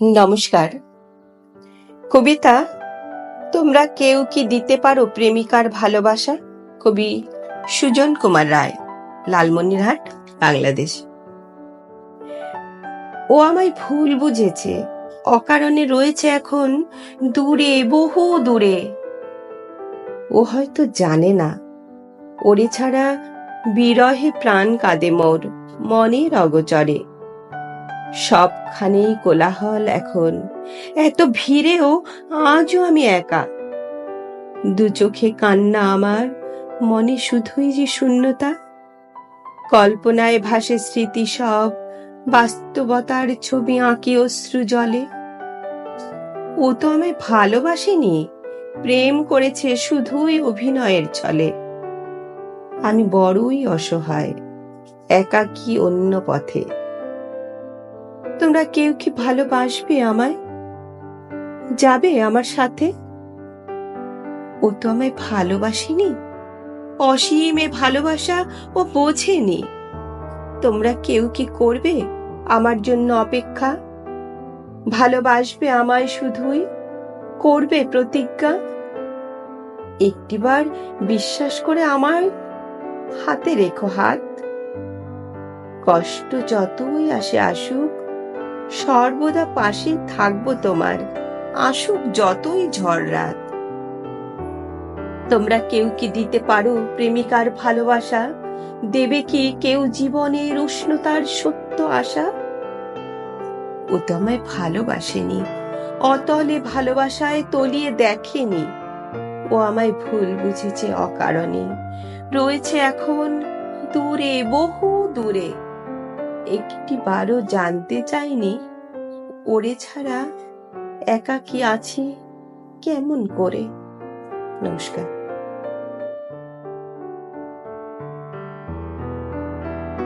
নমস্কার। কবিতা, তোমরা কেউ কি দিতে পারো প্রেমিকার ভালোবাসা? কবি সুজন কুমার রায়, লালমনিরহাট, বাংলাদেশ। ও আমায় ভুল বুঝেছে, অকারণে রয়েছে এখন দূরে, বহু দূরে। ও হয়তো জানে না, ওরে ছাড়া বিরহে প্রাণ কাঁদে মোর মনের অগচরে। সবখানেই কোলাহল এখন। এত ভিড়েও আজও আমি একা। দু চোখে কান্না আমার, মনে শুধুই যে শূন্যতা। কল্পনায় ভাসে স্মৃতি সব, বাস্তবতার ছবি আঁকি অশ্রু জলে। ও তো আমায় ভালোবাসেনি, প্রেম করেছে শুধুই অভিনয়ের ছলে। আমি বড়ই অসহায়, একাকী অন্য পথে। তোমরা কেউ কি ভালোবাসবে আমায়? যাবে আমার সাথে? ও তো আমায় ভালোবাসেনি। অসীমে ভালোবাসা ও বোঝেনি। তোমরা কেউ কি করবে আমার জন্য অপেক্ষা? ভালোবাসবে আমায় শুধুই? করবে প্রতিজ্ঞা? একটিবার বিশ্বাস করে আমার হাতে রেখো হাত। কষ্ট যতই আসে আসুক সর্বদা পাশে থাকব তোমার। আসুক যতই ঝড় রাত। তোমরা কেউ কি দিতে পারো প্রেমিকার ভালোবাসা? দেবে কি কেউ জীবনের উষ্ণতার সত্য আশা? ও তো আমায় ভালোবাসেনি, অতলে ভালোবাসায় তলিয়ে দেখেনি। ও আমায় ভুল বুঝেছে অকারণে। রয়েছে এখন দূরে, বহু দূরে। একটি বারও জানতে চাইনি ওরে ছাড়া একা কি আছি? কেমন করে? নমস্কার।